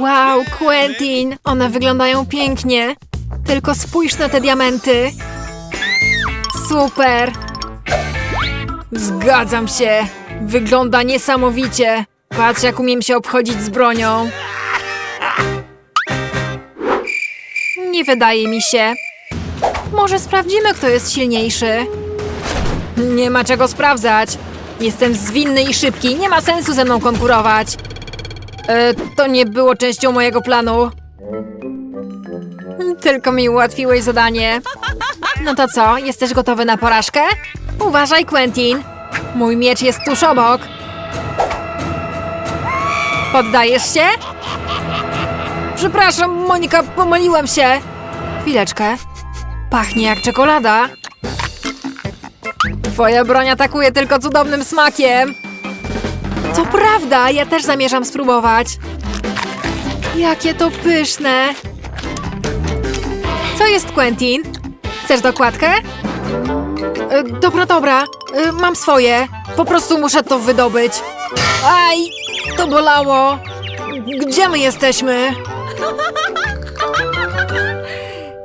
Wow, Quentin, one wyglądają pięknie. Tylko spójrz na te diamenty. Super. Zgadzam się. Wygląda niesamowicie. Patrz, jak umiem się obchodzić z bronią. Nie wydaje mi się. Może sprawdzimy, kto jest silniejszy. Nie ma czego sprawdzać. Jestem zwinny i szybki, nie ma sensu ze mną konkurować. E, to nie było częścią mojego planu. Tylko mi ułatwiłeś zadanie. No to co, jesteś gotowy na porażkę? Uważaj, Quentin. Mój miecz jest tuż obok. Poddajesz się? Przepraszam, Monika, pomyliłem się. Chwileczkę. Pachnie jak czekolada. Twoja broń atakuje tylko cudownym smakiem. To prawda, ja też zamierzam spróbować. Jakie to pyszne. Co jest, Quentin? Chcesz dokładkę? E, dobra, dobra. E, mam swoje. Po prostu muszę to wydobyć. Aj, to bolało. Gdzie my jesteśmy?